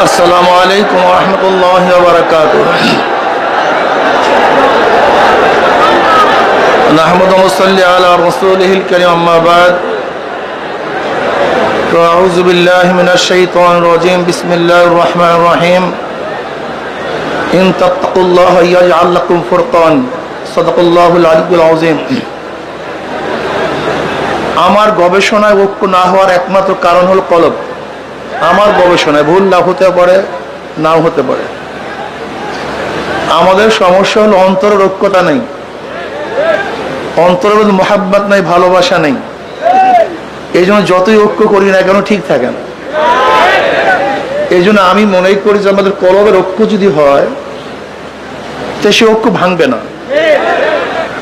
السلام عليكم ورحمة الله وبركاته نحمد ونصلي على رسوله الكريم أما بعد فأعوذ بالله من الشيطان الرجيم بسم الله الرحمن الرحيم إن تتقوا الله يجعل لكم فرقان صدق الله العلي العظيم আমার গবেষণায় ঐক্য না হওয়ার একমাত্র কারণ হল কলব আমার গবেষণায় ভুল না হতে পারে, নাও হতে পারে। আমাদের সমস্যা হলো অন্তরের ঐক্যতা নেই। অন্তরের মধ্যে মহাব্বাত নাই, ভালোবাসা নেই। এই জন্য যতই ঐক্য করি না কেন ঠিক থাকে না। এই জন্য আমি মনে করি যে আমাদের কলবের ঐক্য যদি হয়, তো সে ঐক্য ভাঙবে না।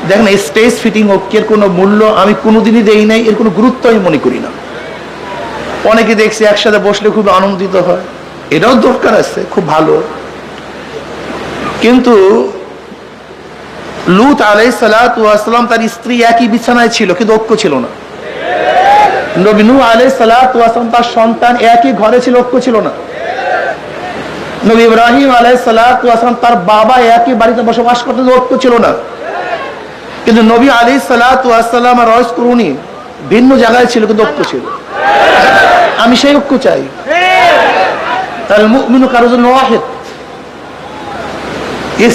দেখেন স্টেজ ফিটিং ঐক্যের কোনো মূল্য আমি কোনোদিনই দেই নাই, এর কোনো গুরুত্ব আমি মনে করি না। অনেকে দেখছি একসাথে বসলে খুব আনন্দিত হয়। এটাও দরকার আছে, খুব ভালো। কিন্তু লুত আলাই সালাম তার স্ত্রী একই বিছানায় ছিল, কিন্তু ঐক্য ছিল না। নবীনু আলাই সালাম তার সন্তান একই ঘরে ছিল, ঐক্য ছিল না। নবী ইব্রাহিম আলাই সালাম তার বাবা একই বাড়িতে বসবাস করতে ঐক্য ছিল না। কিন্তু নবী আলী সালাম আর রস করুনি ভিন্ন জায়গায় ছিল, কিন্তু ঐক্য ছিল। আমি সেই ঐক্য চাই। তাহলে কারও জন্য ওয়াহেদ?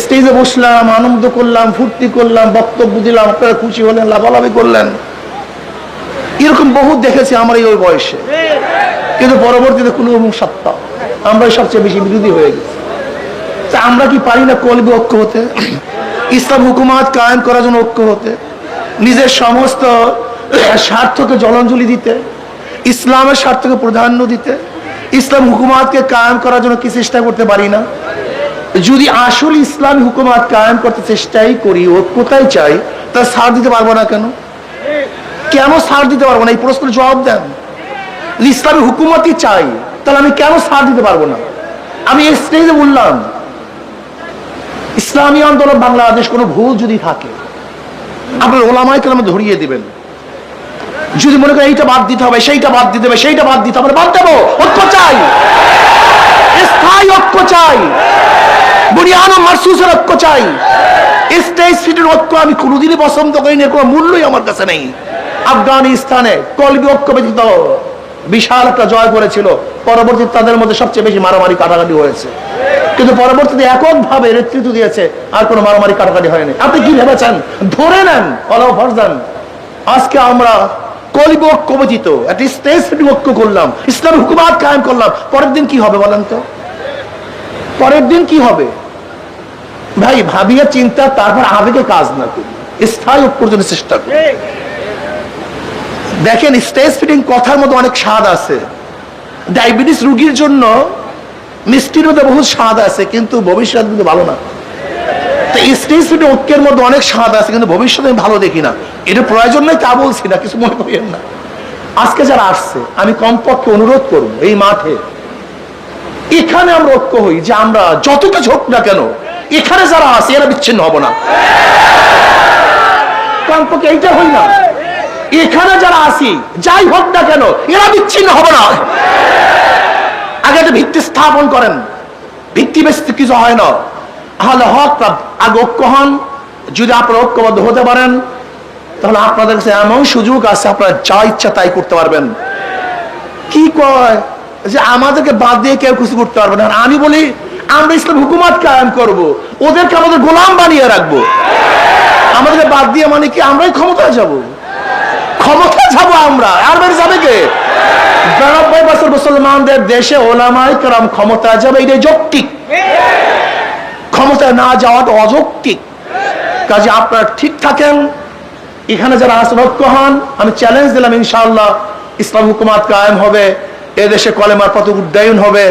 স্টেজে বসলাম, আনন্দ করলাম, ফুর্তি করলাম, বক্তব্য দিলাম, আপনারা খুশি হলেন লাভালাভি করলেন। এরকম বহু দেখেছি আমার এই ওই বয়সে। কিন্তু পরবর্তীতে কোনো সত্তা। আমরা সবচেয়ে বেশি বিরোধী হয়ে গেছি। তা আমরা কি পারি না কলবি ঐক্য হতে? ইসলাম হুকুমাত কায়েম করার জন্য ঐক্য হতে? নিজের সমস্ত স্বার্থকে জলাঞ্জলি দিতে? ইসলামের স্বার্থকে প্রাধান্য দিতে, ইসলাম হুকুমাতকে কায়েম করার জন্য কি চেষ্টা করতে পারি না? যদি আসল ইসলামী হুকুমাত কায়েম করতে চেষ্টাই করি ঐক্যতাই চাই? তা সার দিতে পারব না কেন? কেন সার দিতে পারব না? এই প্রশ্নের জবাব দেন। ইসলামী হুকুমতই চাই, তাহলে আমি কেন সার দিতে পারব না? আমি এই স্টেজে বললাম, ইসলামী আন্দোলন বাংলাদেশ কোনো ভুল যদি থাকে, আপনার ওলামাই কেন ধরিয়ে দিবেন। যদি মনে করেন এইটা বাদ দিতে হবে, সেইটা বাদ দিতে হবে, সেইটা বাদ দিতে হবে, বাদ দেবো। ঐক্য চাই। স্থায়ী ঐক্য চাই। মারসুসের ঐক্য চাই। স্টেজ ফিটের ঐক্য আমি কোনোদিনই পছন্দ করি না কোনো মূল্যই আমার কাছে নেই। আফগানিস্তানে কলবি ঐক্য ব্যতীত বিশাল একটা জয় করেছিল। পরবর্তীতে তাদের মধ্যে সবচেয়ে বেশি মারামারি কাটাকাটি হয়েছে। কিন্তু পরবর্তীতে এককভাবে নেতৃত্ব দিয়েছে, আর কোনো মারামারি কাটাকাটি হয়নি। আপনি কি ভেবেছেন? ধরে নেন অলাও ফরজান আজকে আমরা একটা স্টেজ করলাম। হুকুমাত কায়েম করলাম। পরের দিন কি হবে বলেন তো? পরের দিন কি হবে? ভাই, ভাবিয়া চিন্তা, তারপর আবেগে কাজ না করি। স্থায়ী জন্য চেষ্টা করি। দেখেন স্টেজ ফিটিং কথার মধ্যে অনেক স্বাদ আছে। ডায়াবেটিস রুগীর জন্য মিষ্টির মধ্যে বহুত স্বাদ আছে, কিন্তু ভবিষ্যৎ কিন্তু ভালো না। তো স্টেজ ফিটিং ঐক্যের মধ্যে অনেক স্বাদ আছে, কিন্তু ভবিষ্যতে আমি ভালো দেখি না। এটা প্রয়োজন নেই, তা বলছি না, কিছু মনে করেন না। আজকে যারা আসছে, আমি কমপক্ষে অনুরোধ করব, এই মাঠে। এখানে আমরা ঐক্য হই যে আমরা যত কিছু হোক না কেন, এখানে যারা আছে, এরা বিচ্ছিন্ন হব না। কমপক্ষে এইটা হই না। এখানে যারা আসি যাই হোক না কেন, এরা বিচ্ছিন্ন হবে না। আগে একটা ভিত্তি স্থাপন করেন। ভিত্তি বেশি কিছু হয় না। তাহলে হক আগে ঐক্য হন। যদি আপনারা ঐক্যবদ্ধ হতে পারেন, তাহলে আপনাদের কাছে এমন সুযোগ আছে, আপনারা যা ইচ্ছা তাই করতে পারবেন। কি কয়? যে আমাদেরকে বাদ দিয়ে কেউ কিছু করতে পারবে না। আমি বলি, আমরা ইসলাম হুকুমাত কায়েম করব। ওদেরকে আমাদের গোলাম বানিয়ে রাখব। আমাদেরকে বাদ দিয়ে মানে কি, আমরাই ক্ষমতায় যাব? ক্ষমতায় যাব আমরা। আর বেড়ে যাবে কে? বিরানব্বই বছর মুসলমানদের দেশে ওলামাই কারাম ক্ষমতা যাবে এটা যৌক্তিক। ক্ষমতায় না যাওয়াটা অযৌক্তিক। কাজে আপনারা ঠিক থাকেন। এখানে যারা আসবক্য হন, আমি চ্যালেঞ্জ দিলাম ইনশাআল্লাহ, ইসলাম হুকুমাত কায়েম হবে, এদেশে কলেমার পথ উদ্যায়ন হবে।